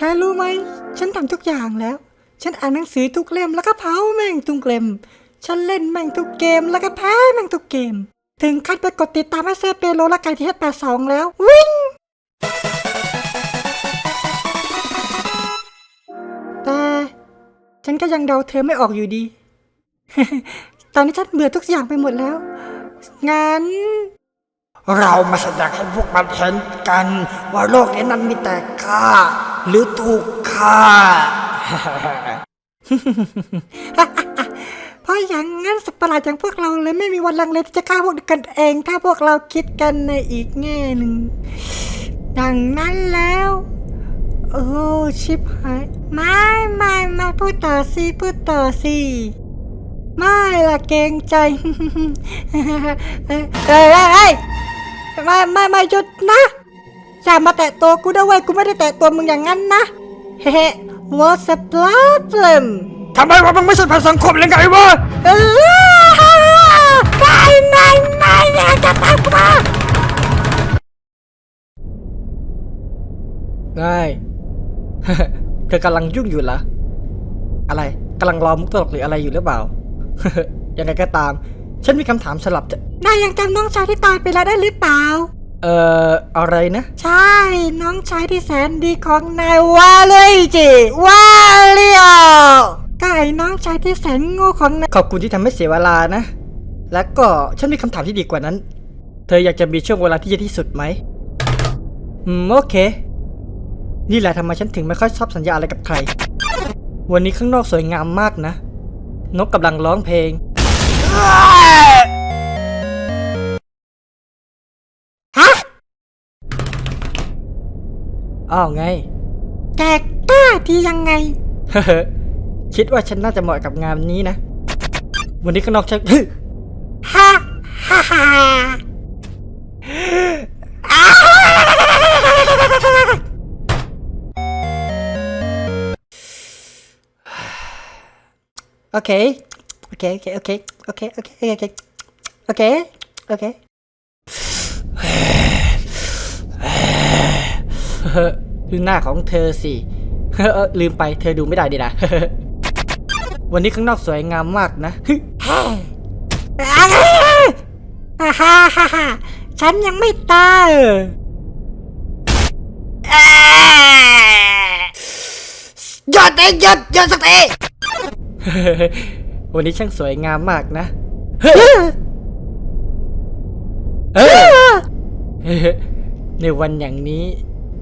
ธอรู้ไหม ฉันทำทุกอย่างแล้ว ฉันอ่านหนังสือทุกเล่มแล้วก็เผาแม่งทุกเล่ม ฉันเล่นแม่งทุกเกมแล้วก็แพ้แม่งทุกเกม ถึงขั้นไปกดติดตามให้เซเปโลและไก่ที่แปดสองแล้ว วิ่ง แต่ฉันก็ยังเดาเธอไม่ออกอยู่ดี ตอนนี้ฉันเบื่อทุกอย่างไปหมดแล้ว งั้นเรามาแสดงให้พวกมันเห็นกัน ว่าโลกนี้นั้นมีแต่ข้า หรือถูกฆ่า เพราะอย่างงั้นสัตว์ประหลาดอย่างพวกเราเลยไม่มีวันลังเลที่จะฆ่าพวกกันเอง ถ้าพวกเราคิดกันในอีกแง่หนึ่ง ดังนั้นแล้ว โอ้ชิบหายไม่ไม่ไม่พูดต่อสิพูดต่อสิไม่ละเกรงใจ เฮ้ยเฮ้ยเฮ้ยไม่ไม่ไม่หยุดนะ อย่ามาแตะตัวกูด้วยเวยกูไม่ได้แตะตัวมึงอย่างนั้นนะเฮ้ what's the problem ทำไมวะมึงไม่ใช่พันสังคมเลยไงวะเออไม่ไม่ไม่อย่าจะตามกูมาไงเธอกำลังยุ่งอยู่เหรอ อะไรกำลังรอมุกตลกหรืออะไรอยู่หรือเปล่า ยังไงก็ตาม ฉันมีคำถามสลับจะนายยังจำน้องชายที่ตายไปแล้วได้หรือเปล่า เอ่อ อะไรนะ ใช่ น้องชายที่แสนดีของนายวาเลยจิวาเลียวก็ไอ้น้องชายที่แสนโง่ของนายขอบคุณที่ทำให้เสียเวลานะ แล้วก็ฉันมีคำถามที่ดีกว่านั้น เธออยากจะมีช่วงเวลาที่เยอะที่สุดไหมอืม โอเค นี่แหละทำไมฉันถึงไม่ค่อยชอบสัญญาอะไรกับใคร วันนี้ข้างนอกสวยงามมากนะ นกกำลังร้องเพลงฮ อ้าวไง แกกล้าที่ยังไงคิดว่าฉันน่าจะเหมาะกับงานนี้นะ วันนี้ข้างนอกฉันฮ่าฮ่าฮ่าอ้าวโอเค โอเค โอเค โอเค โอเค โอเค โอเค โอเค โอเค โอเค ดูหน้าของเธอสิเออลืมไปเธอดูไม่ได้ดีนะวันนี้ข้างนอกสวยงามมากนะฮ่าฮ่าฮ่าฮ่าฉันยังไม่ตายหยุดไอ้หยุดหยุดสักทีวันนี้ช่างสวยงามมากนะเฮ้ในวันอย่างนี้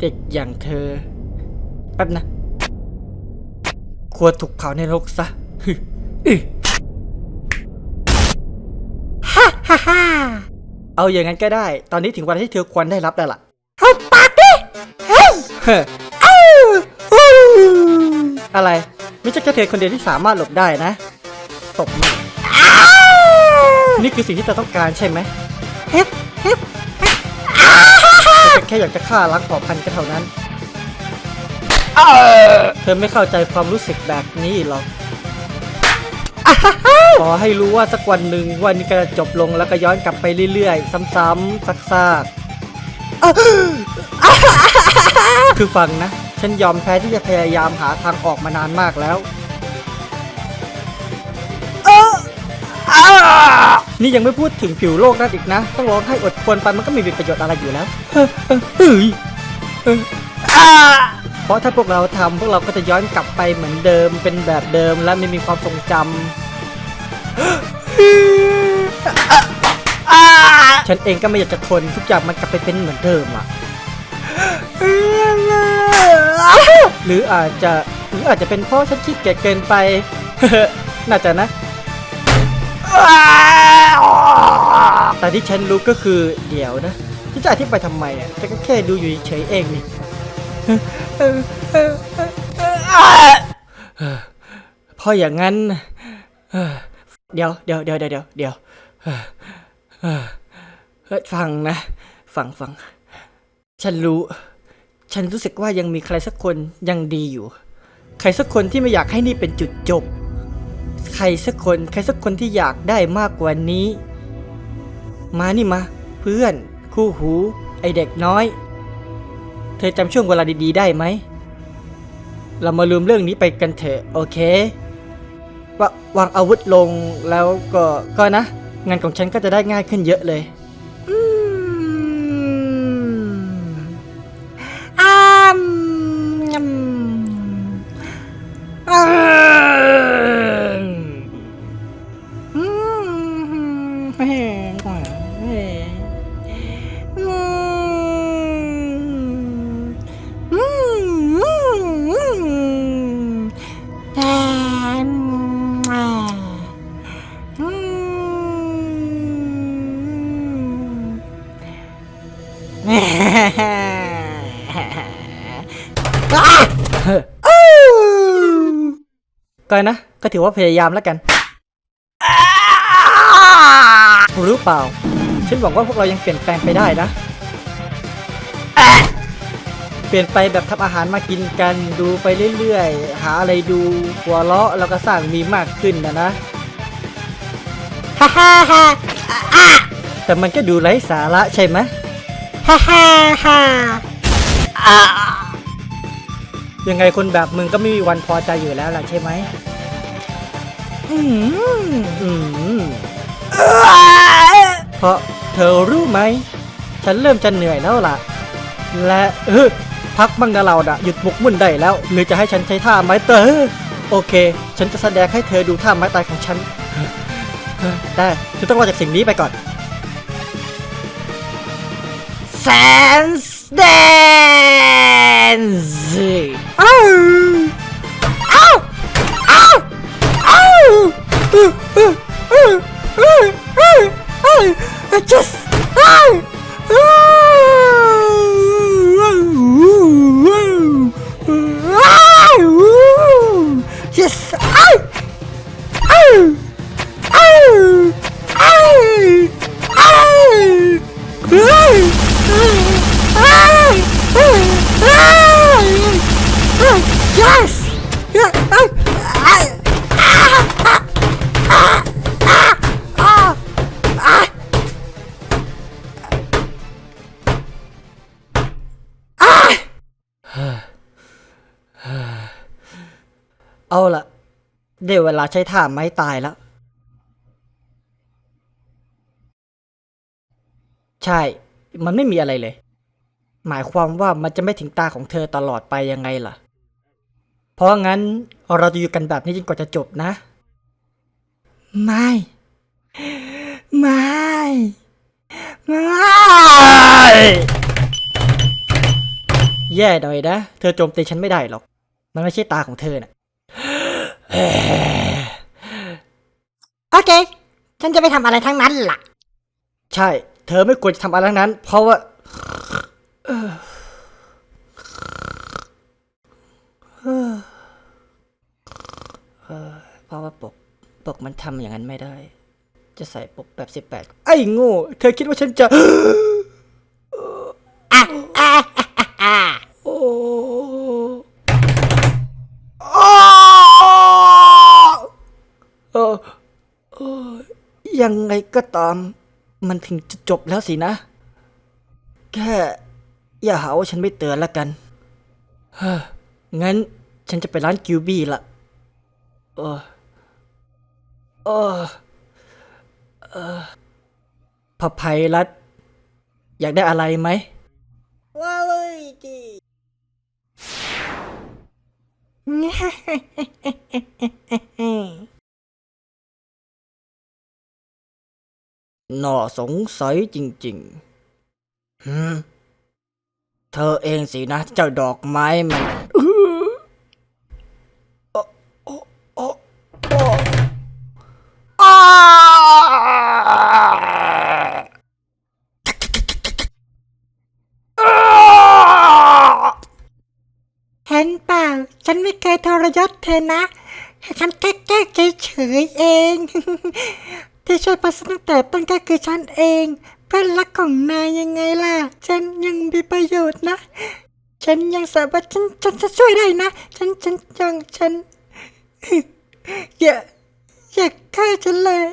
เด็กอย่างเธอ แป๊บนะ ควรถูกเผาในนรกซะฮึอึฮ่าฮ่าฮ่าเอาอย่างนั้นก็ได้ ตอนนี้ถึงเวลาที่เธอควรได้รับแล้วล่ะเอาปากดิเฮ้ยเฮ้ยเอ้าอู้อะไร ไม่ใช่แค่เธอคนเดียวที่สามารถหลบได้นะ ตบมืออ้าวนี่คือสิ่งที่เธอต้องการใช่ไหมเฮ็บเฮ็บเธอ แค่อยากจะฆ่าล้างเผ่าพันธุ์ก็เท่านั้น เธอไม่เข้าใจความรู้สึกแบบนี้หรอกขอให้รู้ว่าสักวันหนึ่งวันนี้ก็จะจบลงแล้วก็ย้อนกลับไปเรื่อยๆ ซ้ำๆซากๆคือฟังนะ ฉันยอมแพ้ที่จะพยายามหาทางออกมานานมากแล้ว นี่ยังไม่พูดถึงผิวโลกนั่นอีกนะ ต้องร้องให้อดทนไปมันก็ไม่มีประโยชน์อะไรอยู่แล้วเฮ้ยเฮ้ยเฮ้ยเพราะถ้าพวกเราทำพวกเราก็จะย้อนกลับไปเหมือนเดิมเป็นแบบเดิมและไม่มีความทรงจำฉันเองก็ไม่อยากจะทนทุกอย่างมันกลับไปเป็นเหมือนเดิมอะหรืออาจจะหรืออาจจะเป็นเพราะฉันขี้เกียจเกินไป น่าจะนะ แต่ที่ฉันรู้ก็คือเดี๋ยวนะที่จะอธิบายทำไมอะฉันก็แค่ดูอยู่เฉยเองนี่เพราะอย่างนั้นเดี๋ยวเดี๋ยวเดี๋ยวเดี๋ยวเดี๋ยวเดี๋ยวฟังนะ ฟังฟัง ฉันรู้ ฉันรู้สึกว่ายังมีใครสักคนยังดีอยู่ ใครสักคนที่ไม่อยากให้นี่เป็นจุดจบ ใครสักคน ใครสักคนที่อยากได้มากกว่านี้ มานี่มา เพื่อน คู่หู ไอเด็กน้อย เธอจำช่วงเวลาดีๆ ได้ไหม เรามาลืมเรื่องนี้ไปกันเถอะ โอเควะวางอาวุธลงแล้วก็ก็นะ งานของฉันก็จะได้ง่ายขึ้นเยอะเลย ก็นะ ก็ถือว่าพยายามแล้วกันรู้เปล่า ฉันหวังว่าพวกเรายังเปลี่ยนแปลงไปได้นะ เปลี่ยนไปแบบทำอาหารมากินกันดูไปเรื่อยๆ หาอะไรดูหัวเราะแล้วก็สร้างมีมากขึ้นนะนะฮ่าฮ่าฮ่าแต่มันก็ดูไร้สาระใช่ไหม ฮ่าฮ่าฮ่ายังไงคนแบบมึงก็ไม่มีวันพอใจอยู่แล้วล่ะใช่ไหมอืมอืมเพราะเธอรู้ไหม ฉันเริ่มจะเหนื่อยแล้วล่ะ และเออพักบ้างนะเราน่ะหยุดบุกมุ่นได้แล้ว หรือจะให้ฉันใช้ท่าไม้เตอโอเค ฉันจะแสดงให้เธอดูท่าไม้ตายของฉัน ได้ฉันต้องรอจากสิ่งนี้ไปก่อน Sans Dance! Oh! Oh! Oh! Oh! I just ได้เวลาใช้ท่าไม้ตายแล้ว ใช่ มันไม่มีอะไรเลย หมายความว่ามันจะไม่ถึงตาของเธอตลอดไปยังไงล่ะ เพราะงั้นเราจะอยู่กันแบบนี้จนกว่าจะจบนะ ไม่ ไม่ ไม่แย่หน่อยนะ เธอโจมตีฉันไม่ได้หรอก มันไม่ใช่ตาของเธอน่ะ โอเค ฉันจะไม่ทำอะไรทั้งนั้นล่ะ ใช่ เธอไม่ควรจะทำอะไรทั้งนั้น เพราะว่าเพราะว่าปก ปกมันทำอย่างนั้นไม่ได้ จะใส่ปกแบบสิบแปดไอ้โง่ เธอคิดว่าฉันจะ ยังไงก็ตาม มันถึงจะจบแล้วสินะ แค่ อย่าหาว่าฉันไม่เตือนละกันเฮ้องั้นฉันจะไปร้านกิวบี้ละเออเออเออพระภัยรัตน์อยากได้อะไรไหมว้าวเลยจี น่าสงสัยจริงๆหืมเธอเองสินะ เจ้าดอกไม้มันเห็นเปล่า ฉันไม่เคยทรยศเธอนะ ฉันแค่แก้เฉยเอง ที่ช่วยพัสตั้งแต่ต้นก็คือฉันเอง เพื่อนรักของนายยังไงล่ะ ฉันยังมีประโยชน์นะ ฉันยังสามารถฉันฉันจะช่วยได้นะ ฉันฉันยังฉันอย่าอย่าฆ่าฉันเลย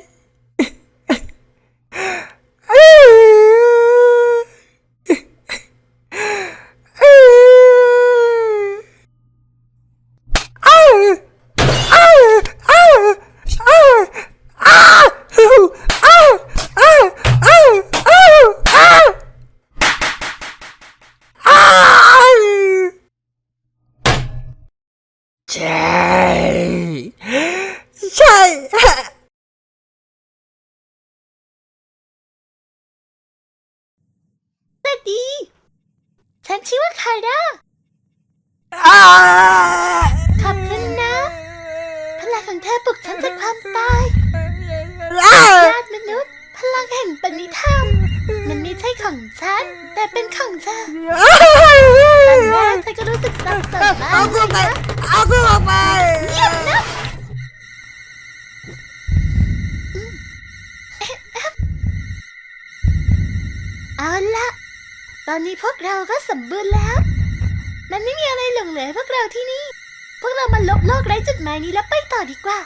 ดี ฉันชื่อว่าคาร่า อ้า ขอบคุณนะ พลังของเธอปลุกฉันจาก ความตายญาติมนุษย์ พลังแห่งปณิธรรม มันไม่ใช่ของฉัน แต่เป็นของเธอตอนแรกเธอก็รู้สึกสับสนมากเอาเลกูยไปนะเอากูออกไปเยี่ยมนะเอาละตอนนี้พวกเราก็สมบูรณ์แล้ว มันไม่มีอะไรหลงเหลือพวกเราที่นี่ พวกเรามาลบโลกไร้จุดหมายนี้แล้วไปต่อดีกว่า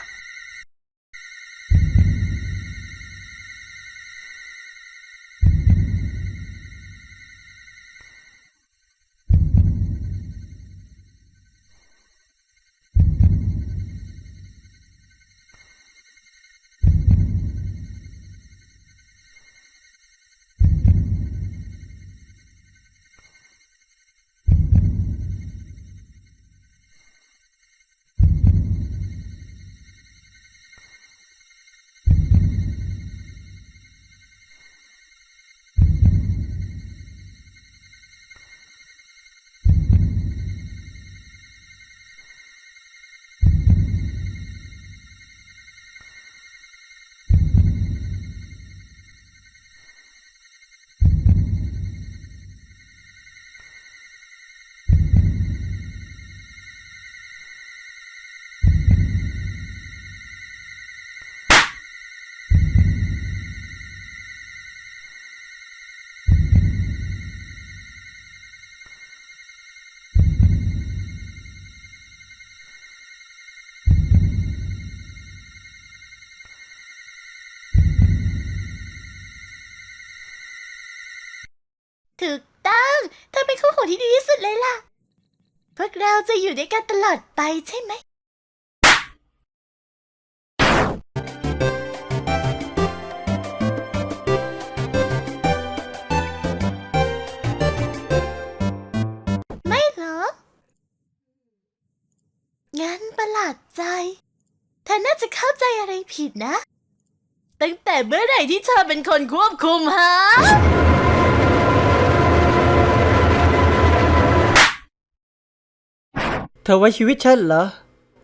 กต้องเธอเป็นคู่หูที่ดีที่สุดเลยล่ะ พวกเราจะอยู่ด้วยกันตลอดไปใช่ไหมไม่เหรอ งั้นประหลาดใจเธอน่าจะเข้าใจอะไรผิดนะ ตั้งแต่เมื่อไหร่ที่เธอเป็นคนควบคุมฮะ เธอไว้ชีวิตฉันเหรอ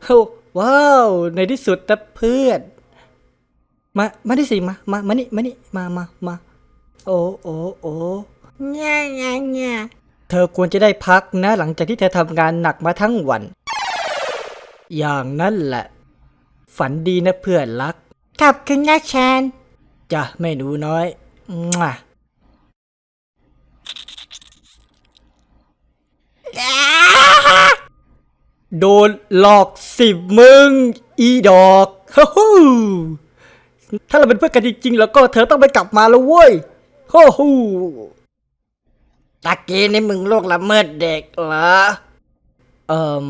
โอ้ว้าว ในที่สุดนะเพื่อน มา มาดิสิมา มา มานี่ มานี่ มามามาโอ้โอ้โอ้เนี่ยเนี่ยเนี่ยเธอควรจะได้พักนะ หลังจากที่เธอทำงานหนักมาทั้งวัน อย่างนั้นแหละ ฝันดีนะเพื่อนรักขอบคุณนะแชนจ้ะแม่หนูน้อยมั่ว โดนหลอกสิบมึง อีดอกฮู้ฮู้ถ้าเราเป็นเพื่อนกันจริงๆ แล้วก็เธอต้องไปกลับมาแล้วเว้ยฮู้ฮู้ตะกี้นี่มึงโลกละเมิดเด็กเหรอ เอ่ม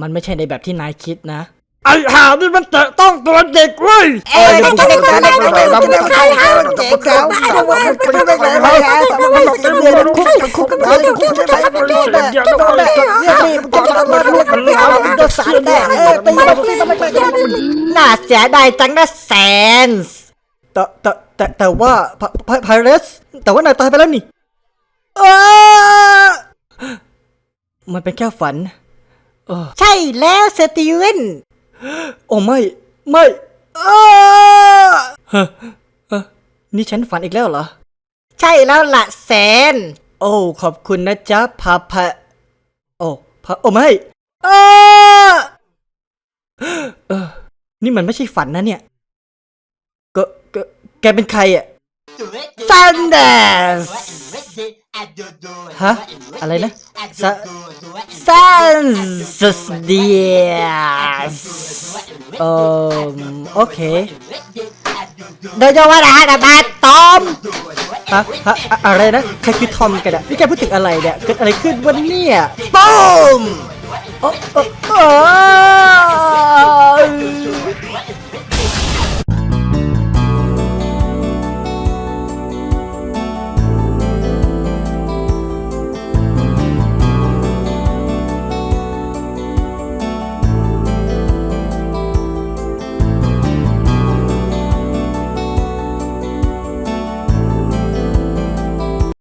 มันไม่ใช่ในแบบที่นายคิดนะ ไอ้ห่านี่มันแตะต้องตัวเด็กเว้ยเอ้ยไม่ต้องไม่ต้องไม่ต้องไม่ต้องไม่ต้องใครเอาเจ๊เขาไม่ต้องว่าไม่ต้องไม่ต้องไม่ต้องไม่ต้องไม่ต้องคุกคุกไม่ต้องคุกไม่ต้องโดนเลยโดนเลยนี่มันจะมาลูกมันเอามันจะสารแน่เออไปยังไม่ต้องไม่ต้องน่าเสียดายจังนะแซนส์แต่แต่แต่แต่ว่าพาเรสแต่ว่านายตายไปแล้วนี่เออมันเป็นแค่ฝันเออใช่แล้วสตีเวน โอ้ไม่ ไม่เออเฮ้อเออนี่ฉันฝันอีกแล้วเหรอ ใช่แล้วล่ะแซน โอ้ ขอบคุณนะจ๊ะพาพะโอ้พะโอ้ไม่เออเออนี่มันไม่ใช่ฝันนะเนี่ยก็ก็แกเป็นใครอะซันเดส ฮะ อะไรนะซาซาสเดียสโอเคโดยเฉพาะนะฮะนะบ้าตอมฮะฮะอะไรนะ ใครคือทอมกันเนี่ยพี่แกพูดถึงอะไรเนี่ยเกิดอะไรขึ้นวันนี้ป้อมโอ้โอ้